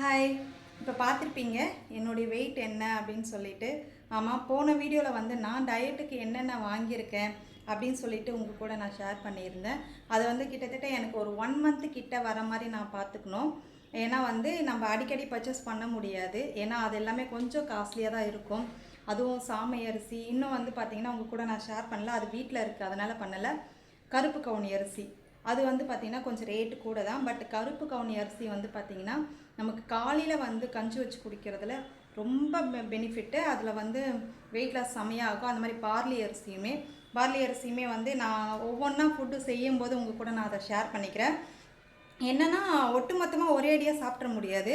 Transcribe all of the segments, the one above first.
Hi இப்போ பார்த்துருப்பீங்க என்னுடைய வெயிட் என்ன அப்படின்னு சொல்லிட்டு. ஆமாம் போன வீடியோவில் வந்து நான் டயட்டுக்கு என்னென்ன வாங்கியிருக்கேன் அப்படின்னு சொல்லிட்டு உங்கள் கூட நான் ஷேர் பண்ணியிருந்தேன். அது வந்து கிட்டத்தட்ட எனக்கு ஒரு ஒன் மந்த்து கிட்ட வர மாதிரி நான் பார்த்துக்கணும் ஏன்னா வந்து நம்ம அடிக்கடி பர்ச்சேஸ் பண்ண முடியாது. ஏன்னா அது எல்லாமே கொஞ்சம் காஸ்ட்லியாக தான் இருக்கும். அதுவும் சாமை அரிசி. இன்னும் வந்து பார்த்திங்கன்னா உங்கள் கூட நான் ஷேர் பண்ணல. அது வீட்டில் இருக்குது அதனால் பண்ணலை. கருப்பு கவுனி அரிசி. அது வந்து பார்த்திங்கன்னா கொஞ்சம் ரேட்டு கூட தான் பட் கருப்பு கவுனி அரிசி வந்து பார்த்திங்கன்னா நமக்கு காலையில் வந்து கஞ்சி வச்சு குடிக்கிறதுல ரொம்ப பெனிஃபிட்டு அதில் வந்து வெயிட் லாஸ் செமையாகும். அந்த மாதிரி பார்லி அரிசியுமே. பார்லி அரிசியுமே வந்து நான் ஒவ்வொன்றா ஃபுட்டு செய்யும் போது உங்கள் கூட நான் அதை ஷேர் பண்ணிக்கிறேன். என்னென்னா ஒட்டுமொத்தமாக ஒரே அடியாக சாப்பிட முடியாது.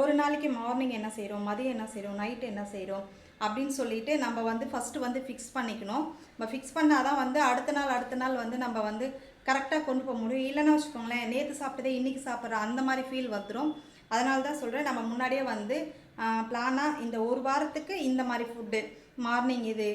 ஒரு நாளைக்கு மார்னிங் என்ன செய்கிறோம் மதியம் என்ன செய்கிறோம் நைட் என்ன செய்கிறோம் அப்படின்னு சொல்லிட்டு நம்ம வந்து ஃபஸ்ட்டு வந்து ஃபிக்ஸ் பண்ணிக்கணும். நம்ம ஃபிக்ஸ் பண்ணால் தான் வந்து அடுத்த நாள் அடுத்த நாள் வந்து நம்ம வந்து கரெக்டாக கொண்டு போக முடியும். இல்லைன்னா வச்சுக்கோங்களேன் நேற்று சாப்பிட்டதே இன்றைக்கி சாப்பிட்ற அந்த மாதிரி ஃபீல் வந்துடும் அதனால தான் சொல்கிறேன் நம்ம முன்னாடியே வந்து பிளானாக இந்த ஒரு வாரத்துக்கு இந்த மாதிரி ஃபுட்டு மார்னிங் இது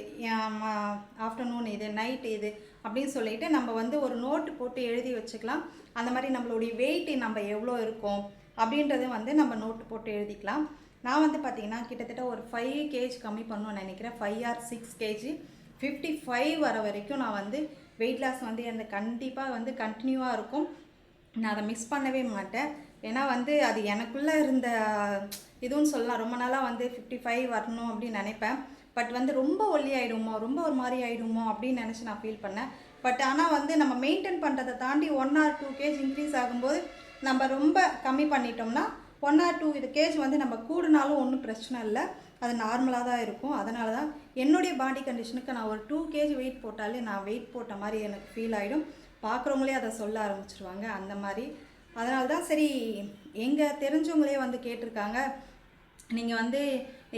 ஆஃப்டர்நூன் இது நைட் இது அப்படின்னு சொல்லிட்டு நம்ம வந்து ஒரு நோட்டு போட்டு எழுதி வச்சுக்கலாம். அந்த மாதிரி நம்மளுடைய வெயிட் நம்ம எவ்வளோ இருக்கும் அப்படின்றத வந்து நம்ம நோட்டு போட்டு எழுதிக்கலாம். நான் வந்து பார்த்தீங்கன்னா கிட்டத்தட்ட ஒரு ஃபைவ் கேஜ் கம்மி பண்ணணும்னு நினைக்கிறேன். Five or six KG fifty five வர வரைக்கும் நான் வந்து வெயிட் லாஸ் வந்து அந்த கண்டிப்பாக வந்து கண்டினியூவாக இருக்கும். நான் அதை மிஸ் பண்ணவே மாட்டேன். ஏன்னா வந்து அது எனக்குள்ளே இருந்த இதுவும் சொல்லலாம். ரொம்ப நாளாக வந்து ஃபிஃப்டி ஃபைவ் வரணும் அப்படின்னு நினைப்பேன். பட் வந்து ரொம்ப ஒல்லி ஆகிடுமோ ரொம்ப ஒரு மாதிரி ஆகிடுமோ அப்படின்னு நினச்சி நான் ஃபீல் பண்ணேன். பட் ஆனால் வந்து நம்ம மெயின்டைன் பண்ணுறதை தாண்டி one or two KG increase ஆகும்போது நம்ம ரொம்ப கம்மி பண்ணிட்டோம்னா ஒன் ஆர் டூ இது கேஜ் வந்து நம்ம கூடுனாலும் ஒன்றும் பிரச்சனை இல்லை. அது நார்மலாக தான் இருக்கும். அதனால தான் என்னுடைய பாடி கண்டிஷனுக்கு நான் ஒரு டூ கேஜி வெயிட் போட்டாலே நான் வெயிட் போட்ட மாதிரி எனக்கு ஃபீல் ஆகிடும் பார்க்குறவங்களே அதை சொல்ல ஆரம்பிச்சிருவாங்க. அந்த மாதிரி. அதனால தான் சரி எங்கள் தெரிஞ்சவங்களே வந்து கேட்டிருக்காங்க நீங்கள் வந்து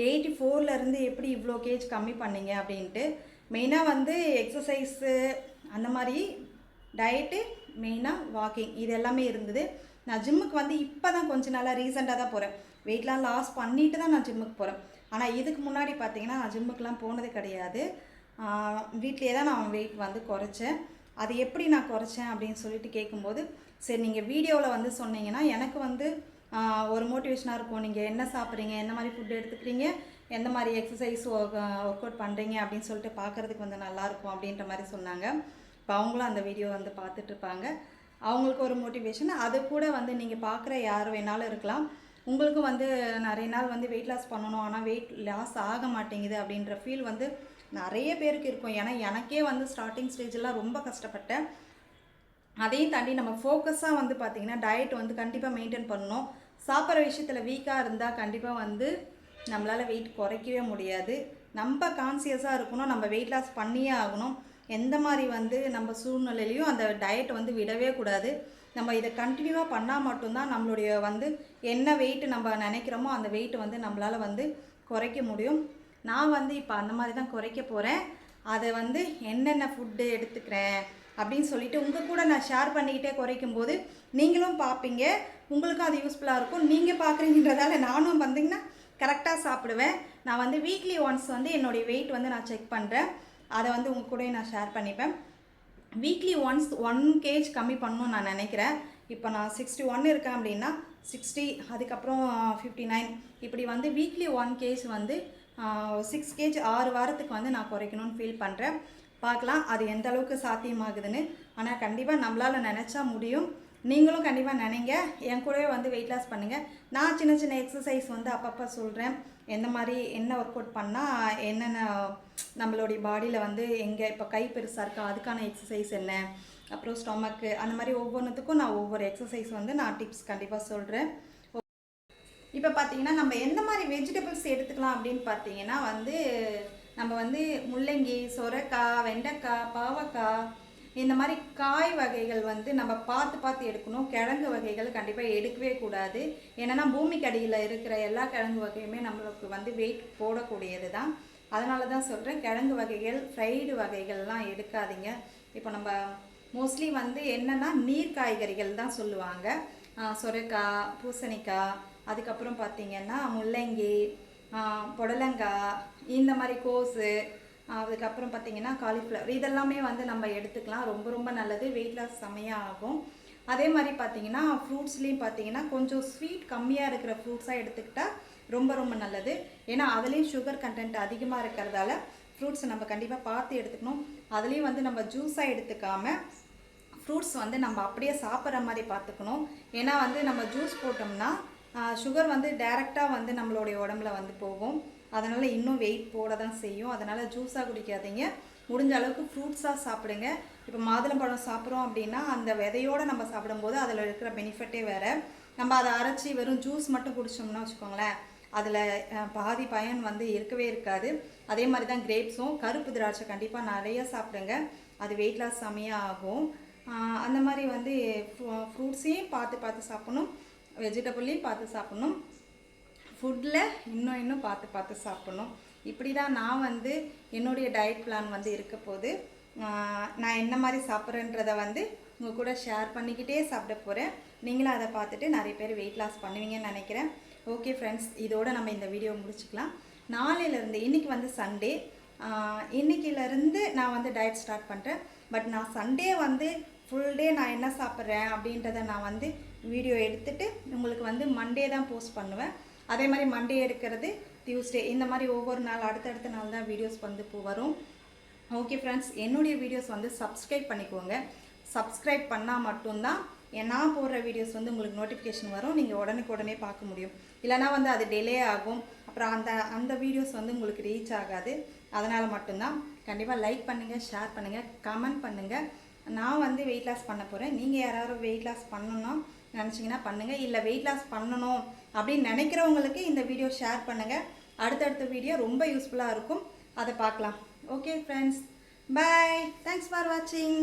எயிட்டி ஃபோர்லேருந்து எப்படி இவ்வளோ கேஜ் கம்மி பண்ணீங்க அப்படின்ட்டு. மெயினாக வந்து எக்ஸசைஸு அந்த மாதிரி டயட்டு மெயினாக வாக்கிங் இது எல்லாமே இருந்தது. நான் ஜிம்முக்கு வந்து இப்போ தான் கொஞ்ச நாளாக ரீசெண்டாக தான் போகிறேன் வெயிட்லாம் லாஸ் பண்ணிட்டு தான் நான் ஜிம்முக்கு போகிறேன் ஆனால் இதுக்கு முன்னாடி பார்த்தீங்கன்னா நான் ஜிம்முக்கெலாம் போனது கிடையாது. வீட்டிலே தான் நான் வெயிட் வந்து குறைச்சேன். அது எப்படி நான் குறைச்சேன் அப்படின்னு சொல்லிட்டு கேட்கும்போது சரி நீங்கள் வீடியோவில் வந்து சொன்னீங்கன்னா எனக்கு வந்து ஒரு மோட்டிவேஷனாக இருக்கும். நீங்கள் என்ன சாப்பிட்றீங்க என்ன மாதிரி ஃபுட் எடுத்துக்கிறீங்க எந்த மாதிரி எக்ஸசைஸ் ஒர்க் அவுட் பண்ணுறீங்க அப்படின்னு சொல்லிட்டு பார்க்குறதுக்கு வந்து நல்லாயிருக்கும் அப்படின்ற மாதிரி சொன்னாங்க. இப்போ அவங்களும் அந்த வீடியோ வந்து பார்த்துட்ருப்பாங்க அவங்களுக்கு ஒரு மோட்டிவேஷன் அது கூட வந்து நீங்கள் பார்க்குற யார் வேணாலும் இருக்கலாம். உங்களுக்கும் வந்து நிறைய நாள் வந்து வெயிட் லாஸ் பண்ணணும். ஆனால் வெயிட் லாஸ் ஆக மாட்டேங்குது அப்படின்ற ஃபீல் வந்து நிறைய பேருக்கு இருக்கும். ஏன்னா எனக்கே வந்து ஸ்டார்டிங் ஸ்டேஜெலாம் ரொம்ப கஷ்டப்பட்டேன். அதையும் தாண்டி நம்ம ஃபோக்கஸாக வந்து பார்த்திங்கன்னா டயட் வந்து கண்டிப்பாக மெயின்டைன் பண்ணணும். சாப்பிட்ற விஷயத்தில் வீக்காக இருந்தால் கண்டிப்பாக வந்து நம்மளால் வெயிட் குறைக்கவே முடியாது. நம்ம கான்சியஸாக இருக்கணும். நம்ம வெயிட் லாஸ் பண்ணியே ஆகணும். எந்த மாதிரி வந்து நம்ம சூழ்நிலையிலையும் அந்த டயட் வந்து விடவே கூடாது. நம்ம இதை கண்டினியூவாக பண்ணால் மட்டும்தான் நம்மளுடைய வந்து என்ன வெயிட் நம்ம நினைக்கிறோமோ அந்த வெயிட் வந்து நம்மளால் வந்து குறைக்க முடியும். நான் வந்து இப்போ அந்த மாதிரி தான் குறைக்க போகிறேன் அதை வந்து என்னென்ன ஃபுட்டு எடுத்துக்கிறேன் அப்படின்னு சொல்லிட்டு உங்கள் கூட நான் ஷேர் பண்ணிக்கிட்டே குறைக்கும் போது நீங்களும் பார்ப்பீங்க. உங்களுக்கும் அது யூஸ்ஃபுல்லாக இருக்கும். நீங்கள் பார்க்குறீங்கன்றதால நானும் வந்தீங்கன்னா கரெக்டாக சாப்பிடுவேன். நான் வந்து வீக்லி ஒன்ஸ் வந்து என்னுடைய வெயிட் வந்து நான் செக் பண்ணுறேன் அதை வந்து உங்கள் கூட நான் ஷேர் பண்ணிப்பேன். வீக்லி ஒன்ஸ் ஒன் கேஜ் கம்மி பண்ணணும்னு நான் நினைக்கிறேன். இப்போ நான் சிக்ஸ்டி ஒன் இருக்கேன் அப்படின்னா சிக்ஸ்டி அதுக்கப்புறம் ஃபிஃப்டி நைன் இப்படி வந்து வீக்லி ஒன் கேஜ் வந்து சிக்ஸ் கேஜ் ஆறு வாரத்துக்கு வந்து நான் குறைக்கணும்னு ஃபீல் பண்ணுறேன் பார்க்கலாம் அது எந்த அளவுக்கு சாத்தியமாகுதுன்னு. ஆனால் கண்டிப்பாக நம்மளால் நினச்சா முடியும். நீங்களும் கண்டிப்பாக நினைங்க. என் கூடவே வந்து வெயிட் லாஸ் பண்ணுங்கள் நான் சின்ன சின்ன எக்ஸசைஸ் வந்து அப்பப்போ சொல்கிறேன் எந்த மாதிரி என்ன ஒர்க் அவுட் பண்ணால் என்னென்ன நம்மளுடைய பாடியில் வந்து எங்கே இப்போ கை பெருசாக இருக்கா அதுக்கான எக்ஸசைஸ் என்ன? அப்புறம் ஸ்டொமக்கு அந்த மாதிரி ஒவ்வொன்றுத்துக்கும் நான் ஒவ்வொரு எக்ஸசைஸ் வந்து நான் டிப்ஸ் கண்டிப்பாக சொல்கிறேன் இப்போ பார்த்தீங்கன்னா நம்ம எந்த மாதிரி வெஜிடபிள்ஸ் எடுத்துக்கலாம் அப்படின்னு பார்த்தீங்கன்னா வந்து நம்ம வந்து முள்ளங்கி சொரக்காய் வெண்டைக்காய் பாவக்காய் இந்த மாதிரி காய் வகைகள் வந்து நம்ம பார்த்து பார்த்து எடுக்கணும். கிழங்கு வகைகள் கண்டிப்பாக எடுக்கவே கூடாது. ஏன்னா பூமிக்கு அடியில் இருக்கிற எல்லா கிழங்கு வகையுமே நம்மளுக்கு வந்து வெயிட் போடக்கூடியது தான். அதனால தான் சொல்கிறேன் கிழங்கு வகைகள் ஃப்ரைடு வகைகள்லாம் எடுக்காதீங்க. இப்போ நம்ம மோஸ்ட்லி வந்து என்னென்னா நீர் காய்கறிகள் தான் சொல்லுவாங்க. ஆஹ் பூசணிக்காய் அதுக்கப்புறம் பார்த்திங்கன்னா முள்ளங்கி புடலங்காய் இந்த மாதிரி கோஸு அதுக்கப்புறம் பார்த்தீங்கன்னா காலிஃப்ளவர் இதெல்லாமே வந்து நம்ம எடுத்துக்கலாம். ரொம்ப ரொம்ப நல்லது. வெயிட் லாஸ் செம்மையாக ஆகும் அதே மாதிரி பார்த்தீங்கன்னா ஃப்ரூட்ஸ்லேயும் பார்த்தீங்கன்னா கொஞ்சம் ஸ்வீட் கம்மியாக இருக்கிற ஃப்ரூட்ஸாக எடுத்துக்கிட்டால் ரொம்ப ரொம்ப நல்லது. ஏன்னா அதுலேயும் சுகர் கண்டென்ட் அதிகமாக இருக்கிறதால ஃப்ரூட்ஸ் நம்ம கண்டிப்பாக பார்த்து எடுத்துக்கணும். அதுலேயும் வந்து நம்ம ஜூஸாக எடுத்துக்காமல் ஃப்ரூட்ஸ் வந்து நம்ம அப்படியே சாப்பிட்ற மாதிரி பார்த்துக்கணும். ஏன்னா வந்து நம்ம ஜூஸ் போட்டோம்னா சுகர் வந்து டைரெக்டாக வந்து நம்மளுடைய உடம்புல வந்து போகும். அதனால் இன்னும் வெயிட் போட தான் செய்யும். அதனால் ஜூஸாக குடிக்காதீங்க. முடிஞ்ச அளவுக்கு ஃப்ரூட்ஸாக சாப்பிடுங்க. இப்போ மாதுளம்பழம் சாப்பிட்றோம் அப்படின்னா அந்த விதையோடு நம்ம சாப்பிடும்போது அதில் இருக்கிற பெனிஃபிட்டே வேறு. நம்ம அதை அரைச்சி வெறும் ஜூஸ் மட்டும் குடித்தோம்னா வச்சுக்கோங்களேன் அதில் பாதி பயன் வந்து இருக்கவே இருக்காது. அதே மாதிரி தான் கிரேப்ஸும் கருப்பு திராட்சை கண்டிப்பாக நிறைய சாப்பிடுங்க. அது வெயிட் லாஸ் செம்மையாக ஆகும். அந்த மாதிரி வந்து ஃப்ரூட்ஸையும் பார்த்து பார்த்து சாப்பிடணும். வெஜிடபிளையும் பார்த்து சாப்பிடணும். ஃபுட்டில் இன்னும் இன்னும் பார்த்து பார்த்து சாப்பிடணும். இப்படி தான் நான் வந்து என்னுடைய டயட் பிளான் வந்து இருக்க போது நான் என்ன மாதிரி சாப்பிட்றேன்றத வந்து உங்கள் கூட ஷேர் பண்ணிக்கிட்டே சாப்பிட போகிறேன் நீங்களும் அதை பார்த்துட்டு நிறைய பேர் வெயிட் லாஸ் பண்ணுவீங்கன்னு நினைக்கிறேன். ஓகே ஃப்ரெண்ட்ஸ் இதோட நம்ம இந்த வீடியோ முடிச்சுக்கலாம். நாளையிலேருந்து இன்றைக்கி வந்து சண்டே இன்னைக்கிலேருந்து நான் வந்து டயட் ஸ்டார்ட் பண்ணுறேன் பட் நான் சண்டே வந்து ஃபுல் டே நான் என்ன சாப்பிட்றேன் அப்படின்றத நான் வந்து வீடியோ எடுத்துகிட்டு உங்களுக்கு வந்து மண்டே தான் போஸ்ட் பண்ணுவேன். அதே மாதிரி மண்டே எடுக்கிறது டியூஸ்டே இந்த மாதிரி ஒவ்வொரு நாள் அடுத்தடுத்த நாள் தான் வீடியோஸ் வந்து இப்போ வரும். ஓகே ஃப்ரெண்ட்ஸ் என்னுடைய வீடியோஸ் வந்து சப்ஸ்கிரைப் பண்ணிக்கோங்க. சப்ஸ்கிரைப் பண்ணால் மட்டும்தான் நான் போடுற வீடியோஸ் வந்து உங்களுக்கு நோட்டிஃபிகேஷன் வரும். நீங்கள் உடனுக்கு உடனே பார்க்க முடியும். இல்லைனா வந்து அது டிலே ஆகும். அப்புறம் அந்த அந்த வீடியோஸ் வந்து உங்களுக்கு ரீச் ஆகாது. அதனால் மட்டும்தான். கண்டிப்பாக லைக் பண்ணுங்கள் ஷேர் பண்ணுங்கள் கமெண்ட் பண்ணுங்கள் நான் வந்து வெயிட் லாஸ் பண்ண போகிறேன் நீங்கள் யாராவது வெயிட் லாஸ் பண்ணணும்னா நினச்சிங்கன்னா பண்ணுங்கள் இல்லை வெயிட் லாஸ் பண்ணணும் அப்படின்னு நினைக்கிறவங்களுக்கு இந்த வீடியோ ஷேர் பண்ணுங்கள் அடுத்தடுத்த வீடியோ ரொம்ப யூஸ்ஃபுல்லாக இருக்கும். அதை பார்க்கலாம். Okay friends bye thanks for வாட்சிங்